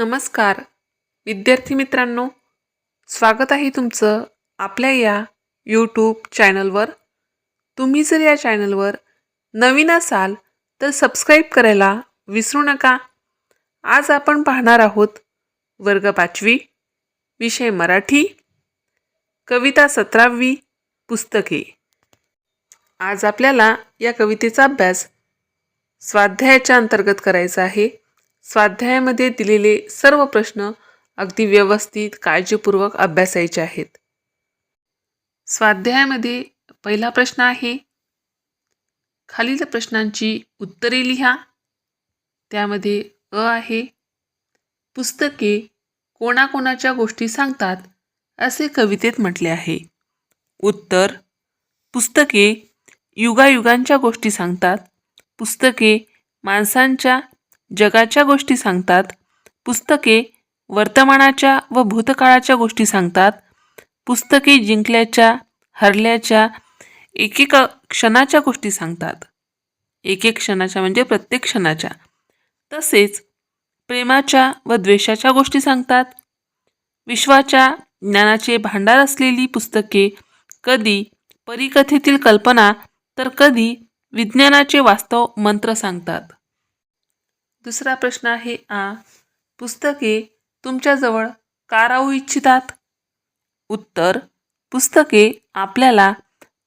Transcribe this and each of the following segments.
नमस्कार. विद्यार्थी मित्रांनो स्वागत आहे तुमचं आपल्या या यूट्यूब चॅनलवर तुम्ही जर या चॅनलवर नवीन असाल तर सबस्क्राईब करायला विसरू नका. आज आपण पाहणार आहोत वर्ग पाचवी विषय मराठी कविता सतरावी पुस्तके. आज आपल्याला या कवितेचा अभ्यास स्वाध्यायाच्या अंतर्गत करायचा आहे. स्वाध्यायामध्ये दिलेले सर्व प्रश्न अगदी व्यवस्थित काळजीपूर्वक अभ्यासायचे आहेत. स्वाध्यायामध्ये पहिला प्रश्न आहे खालील प्रश्नांची उत्तरे लिहा. त्यामध्ये अ आहे पुस्तके कोणाकोणाच्या गोष्टी सांगतात असे कवितेत म्हटले आहे. उत्तर पुस्तके युगायुगांच्या गोष्टी सांगतात पुस्तके माणसांच्या जगाच्या गोष्टी सांगतात. पुस्तके वर्तमानाच्या व भूतकाळाच्या गोष्टी सांगतात. पुस्तके जिंकल्याच्या हरल्याच्या एकेका क्षणाच्या गोष्टी सांगतात. एक एक क्षणाच्या म्हणजे प्रत्येक क्षणाच्या. तसेच प्रेमाच्या व द्वेषाच्या गोष्टी सांगतात. विश्वाच्या ज्ञानाचे भांडार असलेली पुस्तके कधी परिकथेतील कल्पना तर कधी विज्ञानाचे वास्तव मंत्र सांगतात. दुसरा प्रश्न आहे आ. पुस्तके तुमच्याजवळ का राहू इच्छितात? उत्तर पुस्तके आपल्याला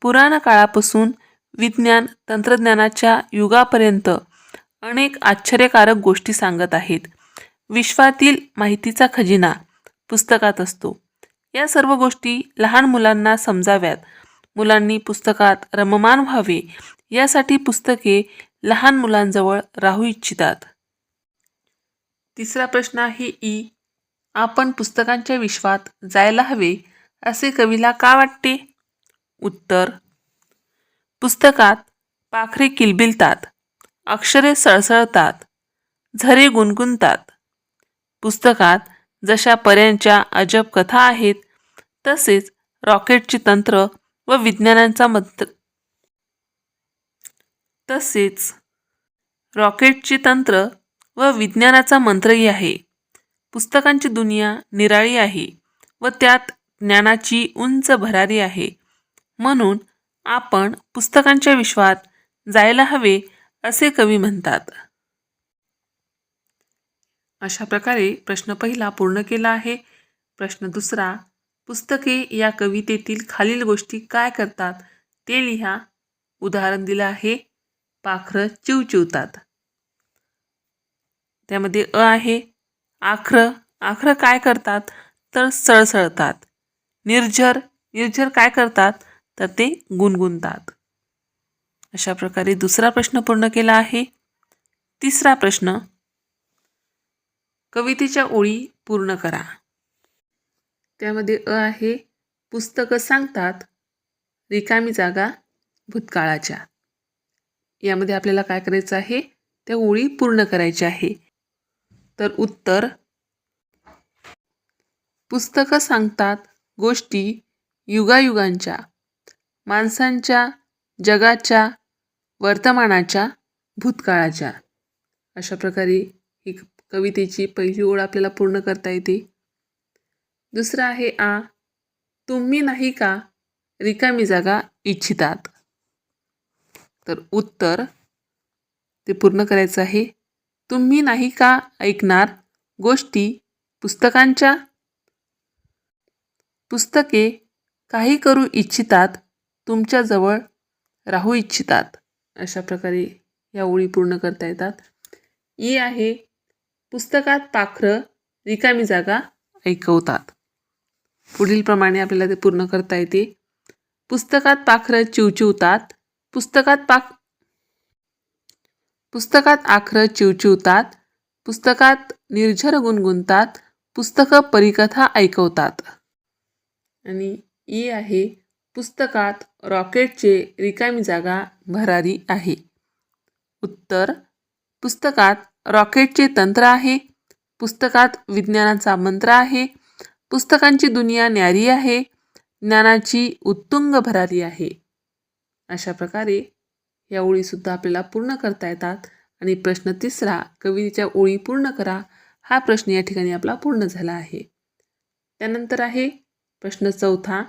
पुराण काळापासून विज्ञान तंत्रज्ञानाच्या युगापर्यंत अनेक आश्चर्यकारक गोष्टी सांगत आहेत. विश्वातील माहितीचा खजिना पुस्तकात असतो. या सर्व गोष्टी लहान मुलांना समजाव्यात. मुलांनी पुस्तकात रममान व्हावे यासाठी पुस्तके लहान मुलांजवळ राहू इच्छितात. तिसरा प्रश्न आहे ई. आपण पुस्तकांच्या विश्वात जायला हवे असे कवीला का वाटते? उत्तर पुस्तकात पाखरे किलबिलतात अक्षरे सळसळतात झरे गुणगुणतात. पुस्तकात जशा पर्यांच्या अजब कथा आहेत तसेच रॉकेटचे तंत्र व विज्ञानांचा मंत्र तसेच रॉकेटचे तंत्र व विज्ञानाचा मंत्रही आहे. पुस्तकांची दुनिया निराळी आहे व त्यात ज्ञानाची उंच भरारी आहे. म्हणून आपण पुस्तकांच्या विश्वात जायला हवे असे कवी म्हणतात. अशा प्रकारे प्रश्न पहिला पूर्ण केला आहे. प्रश्न दुसरा पुस्तके या कवितेतील खालील गोष्टी काय करतात ते लिहा. उदाहरण दिलं आहे. पाखरं चिवचिवतात. त्यामध्ये अ आहे आखरं. आखरं काय करतात? तर सळसळतात. निर्झर. निर्झर काय करतात? तर ते गुणगुणतात. अशा प्रकारे दुसरा प्रश्न पूर्ण केला आहे. तिसरा प्रश्न. कवितेच्या ओळी पूर्ण करा. त्यामध्ये अ आहे पुस्तकं सांगतात. रिकामी जागा भूतकाळाच्या. यामध्ये आपल्याला काय करायचं आहे? त्या ओळी पूर्ण करायच्या आहे. तर उत्तर. पुस्तकं सांगतात गोष्टी युगायुगांच्या माणसांच्या जगाच्या वर्तमानाच्या भूतकाळाच्या. अशा प्रकारे ही कवितेची पहिली ओळ आपल्याला पूर्ण करता येते. दुसरं आहे आ तुम्ही नाही का रिकामी जागा इच्छितात? तर उत्तर ते पूर्ण करायचं आहे. तुम्ही नाही का ऐकणार गोष्टी पुस्तकांच्या? पुस्तके काही करू इच्छितात तुमच्याजवळ राहू इच्छितात अशा प्रकारे या ओळी पूर्ण करता येतात. ई आहे पुस्तकात पाखरं रिकामी जागा ऐकवतात. पुढीलप्रमाणे आपल्याला ते पूर्ण करता येते. पुस्तकात पाखरं चिवचिवतात पुस्तकात पाख पुस्तकात आखरं चिवचिवतात पुस्तकात निर्झर गुणगुणतात पुस्तकं परिकथा ऐकवतात. आणि ई आहे पुस्तकात रॉकेटचे रिकामी जागा भरारी आहे. उत्तर पुस्तकात रॉकेटचे तंत्र आहे पुस्तकात विज्ञानाचा मंत्र आहे पुस्तकांची दुनिया न्यारी आहे ज्ञानाची उत्तुंग भरारी आहे. अशा प्रकारे या ओळीसुद्धा आपल्याला पूर्ण करता येतात. आणि प्रश्न तिसरा कवितेच्या ओळी पूर्ण करा. हा प्रश्न या ठिकाणी आपला पूर्ण झाला आहे. त्यानंतर आहे प्रश्न चौथा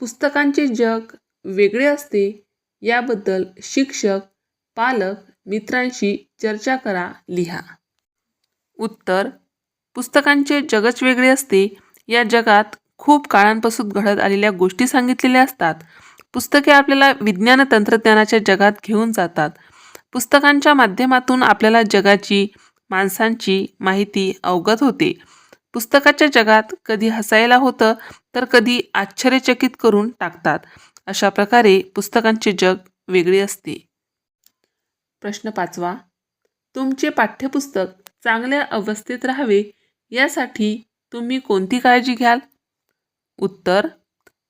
पुस्तकांचे जग वेगळे असते याबद्दल शिक्षक पालक मित्रांशी चर्चा करा लिहा. उत्तर पुस्तकांचे जगच वेगळे असते. या जगात खूप काळांपासून घडत आलेल्या गोष्टी सांगितलेल्या असतात. पुस्तके आपल्याला विज्ञान तंत्रज्ञानाच्या जगात घेऊन जातात. पुस्तकांच्या माध्यमातून आपल्याला जगाची माणसांची माहिती अवगत होते. पुस्तकाच्या जगात कधी हसायला होतं तर कधी आश्चर्यचकित करून टाकतात. अशा प्रकारे पुस्तकांचे जग वेगळे असते. प्रश्न पाचवा. तुमचे पाठ्यपुस्तक चांगल्या अवस्थेत राहावे यासाठी तुम्ही कोणती काळजी घ्याल? उत्तर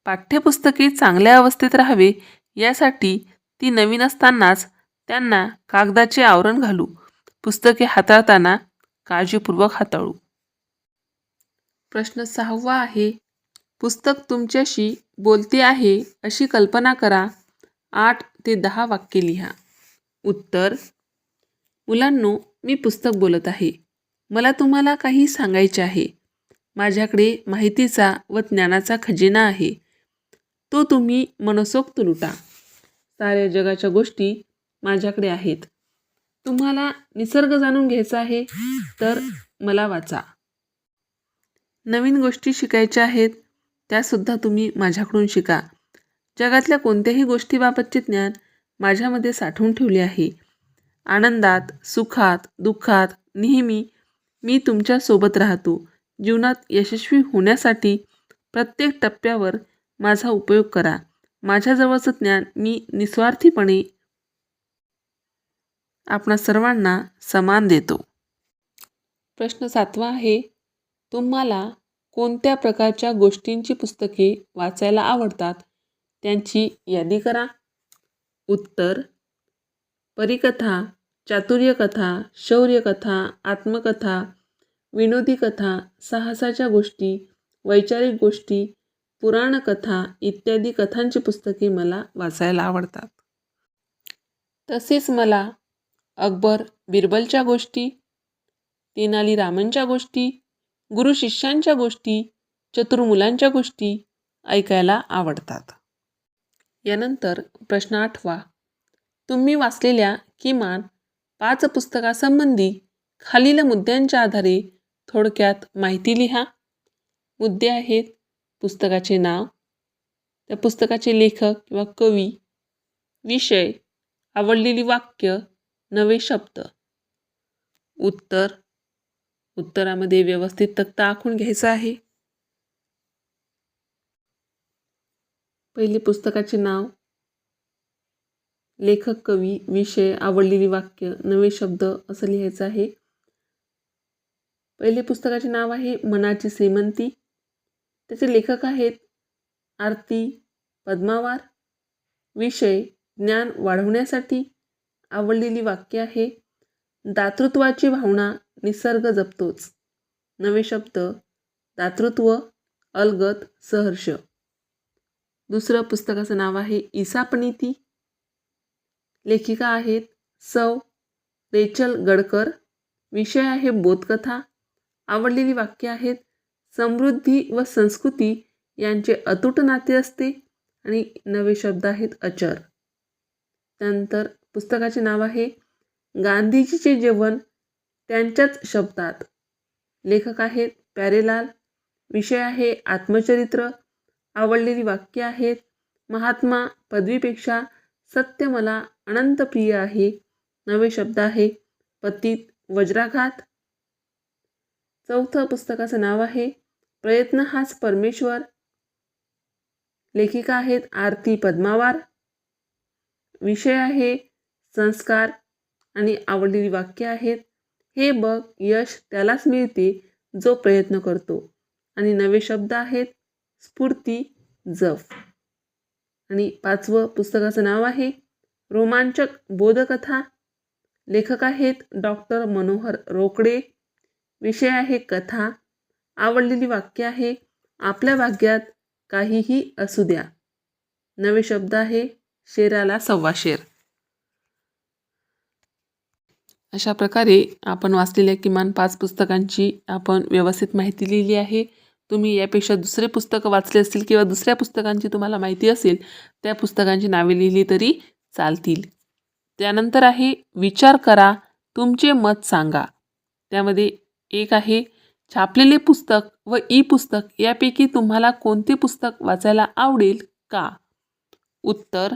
पाठ्यपुस्तके चांगल्या अवस्थेत राहावे यासाठी ती नवीन असतानाच त्यांना कागदाचे आवरण घालू पुस्तके हाताळताना काळजीपूर्वक हाताळू. प्रश्न सहावा आहे पुस्तक तुमच्याशी बोलते आहे अशी कल्पना करा. आठ ते दहा वाक्य लिहा. उत्तर मुलांनो मी पुस्तक बोलत आहे. मला तुम्हाला काही सांगायचे आहे. माझ्याकडे माहितीचा व ज्ञानाचा खजिना आहे. तो तुम्ही मनसोक्त लुटा. साऱ्या जगाच्या गोष्टी माझ्याकडे आहेत. तुम्हाला निसर्ग जाणून घ्यायचा आहे तर मला वाचा. नवीन गोष्टी शिकायच्या आहेत त्यासुद्धा तुम्ही माझ्याकडून शिका. जगातल्या कोणत्याही गोष्टीबाबतचे ज्ञान माझ्यामध्ये साठवून ठेवले आहे. आनंदात सुखात दुःखात नेहमी मी तुमच्यासोबत राहतो. जीवनात यशस्वी होण्यासाठी प्रत्येक टप्प्यावर माझा उपयोग करा. माझ्याजवळचं ज्ञान मी निस्वार्थीपणे आपणा सर्वांना समान देतो. प्रश्न सातवा आहे तुम्हाला कोणत्या प्रकारच्या गोष्टींची पुस्तके वाचायला आवडतात? त्यांची यादी करा. उत्तर परिकथा चातुर्यकथा शौर्यकथा आत्मकथा विनोदी कथा साहसाच्या गोष्टी वैचारिक गोष्टी पुराणकथा इत्यादी कथांची पुस्तके मला वाचायला आवडतात. तसेच मला अकबर बिरबलच्या गोष्टी तेनाली रामनच्या गोष्टी गुरु शिष्यांच्या गोष्टी चतुर मुलांच्या गोष्टी ऐकायला आवडतात. यानंतर प्रश्न आठवा. तुम्ही वाचलेल्या किमान पाच पुस्तकासंबंधी खालील मुद्द्यांच्या आधारे थोडक्यात माहिती लिहा. मुद्दे आहेत पुस्तकाचे नाव त्या पुस्तकाचे लेखक किंवा कवी विषय आवडलेली वाक्य नवे शब्द. उत्तर उत्तरामध्ये व्यवस्थित तक्ता आखून घ्यायचा आहे. पहिले पुस्तकाचे नाव लेखक कवी विषय आवडलेली वाक्य नवे शब्द असं लिहायचं आहे. पहिले पुस्तकाचे नाव आहे मनाची श्रीमंती. त्याचे लेखक आहेत आरती पद्मावार. विषय ज्ञान वाढवण्यासाठी आवडलेली वाक्य आहे दातृत्वाची भावना निसर्ग जपतोच. नवे शब्द दातृत्व अलगत सहर्ष. दुसरं पुस्तकाचं नाव आहे ईसापनीती लेखिका आहेत सौ रेचल गडकर. विषय आहे बोधकथा. आवडलेली वाक्य आहेत समृद्धी व संस्कृती यांचे अतूट नाते असते आणि नवे शब्द आहेत अचर. त्यानंतर पुस्तकाचे नाव आहे गांधीजीचे जेवण त्यांच्याच शब्दात. लेखक आहेत प्यारेलाल विषय आहे आत्मचरित्र आवडलेली वाक्य आहेत महात्मा पदवीपेक्षा सत्य मला अनंत प्रिय आहे. नवे शब्द आहे पतित वज्राघात. चौथं पुस्तकाचं नाव आहे प्रयत्न हाच परमेश्वर. लेखिका आहेत आरती पद्मावार. विषय आहे संस्कार आणि आवडलेली वाक्य आहेत. हे बघ यश त्यालाच मिळते जो प्रयत्न करतो. आणि नवे शब्द आहेत स्फूर्ती जफ आणि पाचवं पुस्तकाचं नाव आहे रोमांचक बोधकथा. लेखक आहेत डॉक्टर मनोहर रोकडे. विषय आहे कथा. आवडलेली वाक्य आहे. आपल्या वाक्यात काहीही असू द्या. नवे शब्द आहे. शेराला सव्वा शेर. अशा प्रकारे आपण वाचलेल्या किमान पाच पुस्तकांची आपण व्यवस्थित माहिती लिहिली आहे. तुम्ही यापेक्षा दुसरे पुस्तकं वाचले असतील किंवा दुसऱ्या पुस्तकांची तुम्हाला माहिती असेल त्या पुस्तकांची नावे लिहिली तरी चालतील. त्यानंतर आहे विचार करा तुमचे मत सांगा. त्यामध्ये एक आहे छापलेले पुस्तक व ई पुस्तक यापैकी तुम्हाला कोणते पुस्तक वाचायला आवडेल का? उत्तर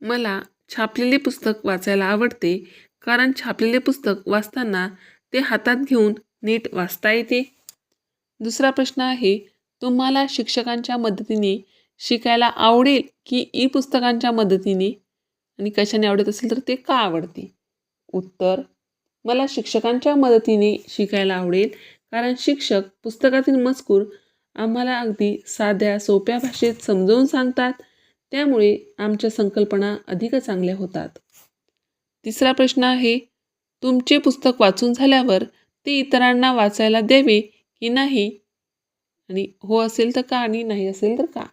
मला छापलेले पुस्तक वाचायला आवडते कारण छापलेले पुस्तक वाचताना ते हातात घेऊन नीट वाचता येते. दुसरा प्रश्न आहे तुम्हाला शिक्षकांच्या मदतीने शिकायला आवडेल की ई पुस्तकांच्या मदतीने? आणि कशाने आवडत असेल तर ते का आवडते? उत्तर मला शिक्षकांच्या मदतीने शिकायला आवडेल कारण शिक्षक पुस्तकातील मजकूर आम्हाला अगदी साध्या सोप्या भाषेत समजावून सांगतात. त्यामुळे आमच्या संकल्पना अधिक चांगल्या होतात. तिसरा प्रश्न आहे तुमचे पुस्तक वाचून झाल्यावर ते इतरांना वाचायला द्यावे की नाही? आणि हो असेल तर का आणि नाही असेल तर का?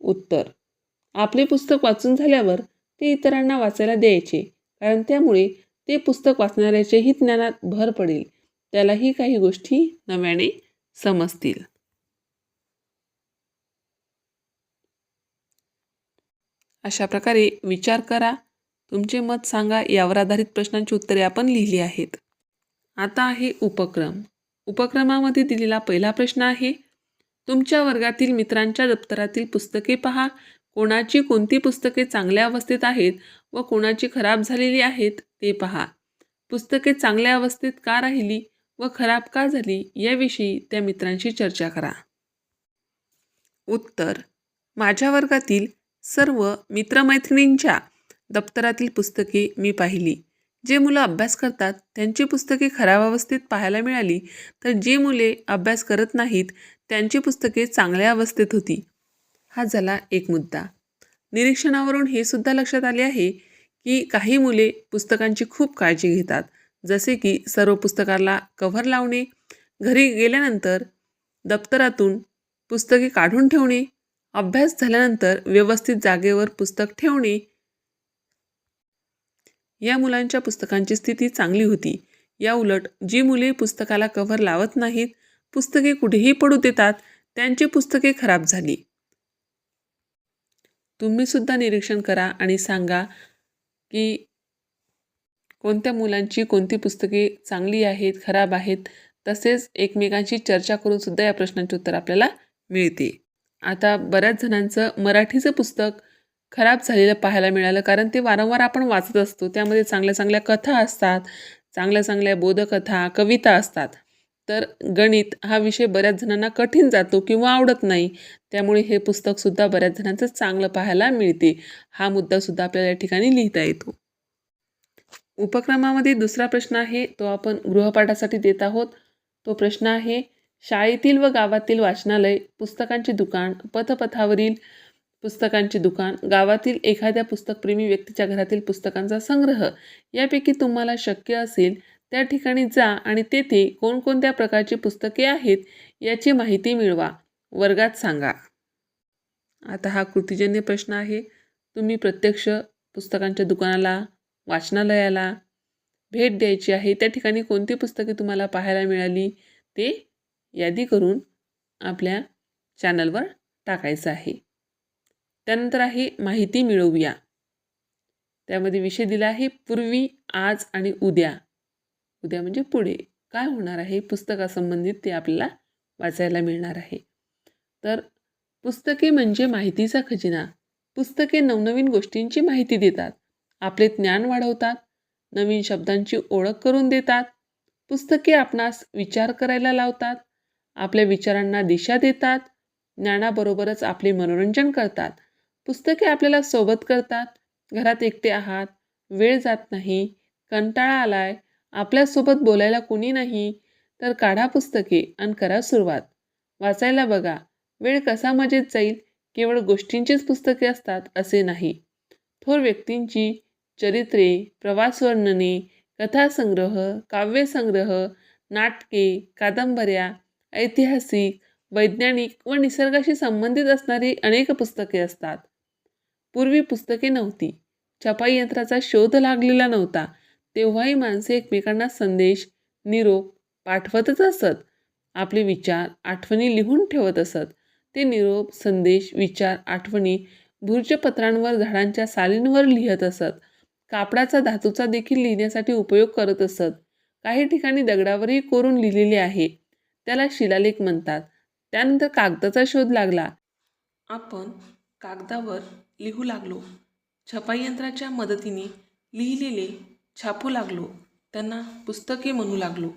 उत्तर आपले पुस्तक वाचून झाल्यावर ते इतरांना वाचायला द्यायचे कारण त्यामुळे ते पुस्तक वाचणाऱ्याचेही ज्ञानात भर पडेल. त्यालाही काही गोष्टी नव्याने समजतील. अशा प्रकारे विचार करा. तुमचे मत सांगा. यावर आधारित प्रश्नांची उत्तरे आपण लिहिली आहेत. आता आहे उपक्रम. उपक्रमामध्ये दिलेला पहिला प्रश्न आहे तुमच्या वर्गातील मित्रांच्या दप्तरातील पुस्तके पहा. कोणाची कोणती पुस्तके चांगल्या अवस्थेत आहेत व कोणाची खराब झालेली आहेत ते पहा. पुस्तके चांगल्या अवस्थेत का राहिली? व खराब का झाली याविषयी त्या मित्रांशी चर्चा करा. उत्तर. माझ्या वर्गातील सर्व मित्रमैत्रिणींच्या दप्तरातील पुस्तके मी पाहिली. जे मुलं अभ्यास करतात त्यांची पुस्तके खराब अवस्थेत पाहायला मिळाली तर जी मुले अभ्यास करत नाहीत त्यांची पुस्तके चांगल्या अवस्थेत होती. हा झाला एक मुद्दा. निरीक्षणावरून हे सुद्धा लक्षात आले आहे की काही मुले पुस्तकांची खूप काळजी घेतात जसे की सर्व पुस्तकाला कव्हर लावणे घरी गेल्यानंतर दप्तरातून पुस्तके काढून ठेवणे अभ्यास झाल्यानंतर व्यवस्थित जागेवर पुस्तक ठेवणे या मुलांच्या पुस्तकांची स्थिती चांगली होती. या उलट जी मुले पुस्तकाला कव्हर लावत नाहीत पुस्तके कुठेही पडू देतात त्यांची पुस्तके खराब झाली. तुम्ही सुद्धा निरीक्षण करा आणि सांगा की कोणत्या मुलांची कोणती पुस्तके चांगली आहेत खराब आहेत तसेच एकमेकांशी चर्चा करून सुद्धा या प्रश्नांचे उत्तर आपल्याला मिळते. आता बऱ्याच जणांचं मराठीचं पुस्तक खराब झालेलं पाहायला मिळालं कारण ते वारंवार आपण वाचत असतो. त्यामध्ये चांगल्या चांगल्या कथा असतात चांगल्या चांगल्या बोधकथा कविता असतात. तर गणित हा विषय बऱ्याच जणांना कठीण जातो किंवा आवडत नाही. त्यामुळे हे पुस्तकसुद्धा बऱ्याच जणांचं चांगलं पाहायला मिळते. हा मुद्दासुद्धा आपल्याला या ठिकाणी लिहिता येतो. उपक्रमामध्ये दुसरा प्रश्न आहे तो आपण गृहपाठासाठी देत आहोत. तो प्रश्न आहे शाळेतील व गावातील वाचनालय पुस्तकांचे दुकान पथपथावरील पुस्तकांचे दुकान गावातील एखाद्या पुस्तकप्रेमी व्यक्तीच्या घरातील पुस्तकांचा संग्रह यापैकी तुम्हाला शक्य असेल त्या ठिकाणी जा आणि तेथे कोणकोणत्या प्रकारची पुस्तके आहेत याची माहिती मिळवा. वर्गात सांगा. आता हा कृतीजन्य प्रश्न आहे. तुम्ही प्रत्यक्ष पुस्तकांच्या दुकानाला वाचनालयाला भेट द्यायची आहे. त्या ठिकाणी कोणती पुस्तके तुम्हाला पाहायला मिळाली ते यादी करून आपल्या चॅनलवर टाकायचं आहे. त्यानंतर आहे माहिती मिळवूया. त्यामध्ये विषय दिला आहे पूर्वी आज आणि उद्या. उद्या म्हणजे पुढे. काय होणार आहे? पुस्तकासंबंधित ते आपल्याला वाचायला मिळणार आहे. तर पुस्तके म्हणजे माहितीचा खजिना. पुस्तके नवनवीन गोष्टींची माहिती देतात. आपले ज्ञान वाढवतात नवीन शब्दांची ओळख करून देतात पुस्तके आपणास विचार करायला लावतात आपल्या विचारांना दिशा देतात ज्ञानाबरोबरच आपले मनोरंजन करतात. पुस्तके आपल्याला सोबत करतात घरात एकटे आहात वेळ जात नाही कंटाळा आलाय आपल्यासोबत बोलायला कोणी नाही तर काढा पुस्तके आणि करा सुरुवात. वाचायला बघा वेळ कसा मजेत जाईल केवळ गोष्टींचीच पुस्तके असतात असे नाही. थोर व्यक्तींची चरित्रे प्रवासवर्णने कथासंग्रह काव्यसंग्रह नाटके कादंबऱ्या ऐतिहासिक वैज्ञानिक व निसर्गाशी संबंधित असणारी अनेक पुस्तके असतात. पूर्वी पुस्तके नव्हती. छपाई यंत्राचा शोध लागलेला नव्हता. तेव्हाही माणसे एकमेकांना संदेश निरोप पाठवतच असत. आपले विचार आठवणी लिहून ठेवत असत. ते निरोप संदेश विचार आठवणी भुर्जपत्रांवर झाडांच्या सालींवर लिहित असत. कापडाचा धातूचा देखील लिहिण्यासाठी उपयोग करत असत. काही ठिकाणी दगडावरही कोरून लिहिलेले आहे. त्याला शिलालेख म्हणतात. त्यानंतर कागदाचा शोध लागला. आपण कागदावर लिहू लागलो. छपाई यंत्राच्या मदतीने लिहिलेले छापू लागलो. त्यांना पुस्तके म्हणू लागलो.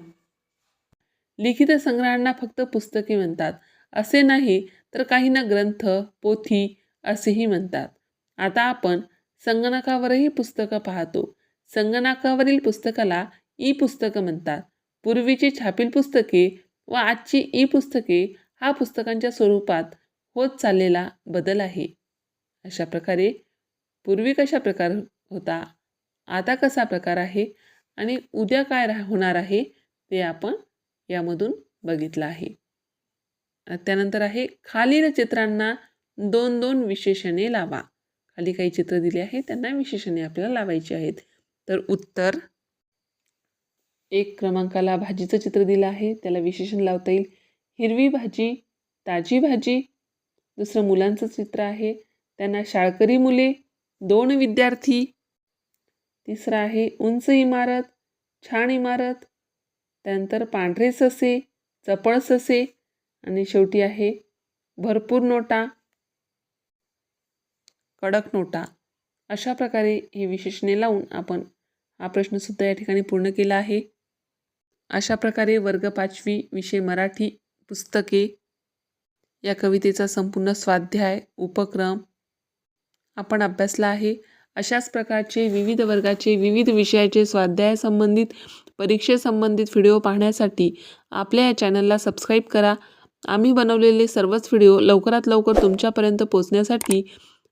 लिखित संग्रहांना फक्त पुस्तके म्हणतात. असे नाही तर काहींना ग्रंथ पोथी असेही म्हणतात. आता आपण संगणकावरही पुस्तकं पाहतो. संगणकावरील पुस्तकाला ई पुस्तकं म्हणतात. पूर्वीची छापील पुस्तके व आजची ई पुस्तके हा पुस्तकांच्या स्वरूपात होत चाललेला बदल आहे. अशा प्रकारे पूर्वी कशा प्रकार होता आता कसा प्रकार आहे आणि उद्या काय रा होणार आहे ते आपण यामधून बघितलं आहे. त्यानंतर आहे खालील चित्रांना दोन दोन विशेषणे लावा. खाली काही चित्र दिली आहे त्यांना विशेषणे आपल्याला लावायची आहेत. तर उत्तर एक क्रमांकाला भाजीचं चित्र दिलं आहे त्याला विशेषण लावता येईल. हिरवी भाजी ताजी भाजी दुसरं मुलांचं चित्र आहे. त्यांना शाळकरी मुले दोन विद्यार्थी तिसरं आहे उंच इमारत छान इमारत त्यानंतर पांढरे ससे चपळ ससे आणि शेवटी आहे भरपूर नोटा. कडक नोटा अशा प्रकारे ही विशेषणे लावून आपण हा प्रश्नसुद्धा या ठिकाणी पूर्ण केला आहे. अशा प्रकारे वर्ग पाचवी विषय मराठी पुस्तके या कवितेचा संपूर्ण स्वाध्याय उपक्रम आपण अभ्यासला आहे. अशाच प्रकारचे विविध वर्गाचे विविध विषयाचे स्वाध्यायासंबंधित परीक्षेसंबंधित व्हिडिओ पाहण्यासाठी आपल्या या चॅनलला सबस्क्राईब करा. आम्ही बनवलेले सर्वच व्हिडिओ लवकरात लवकर तुमच्यापर्यंत पोचण्यासाठी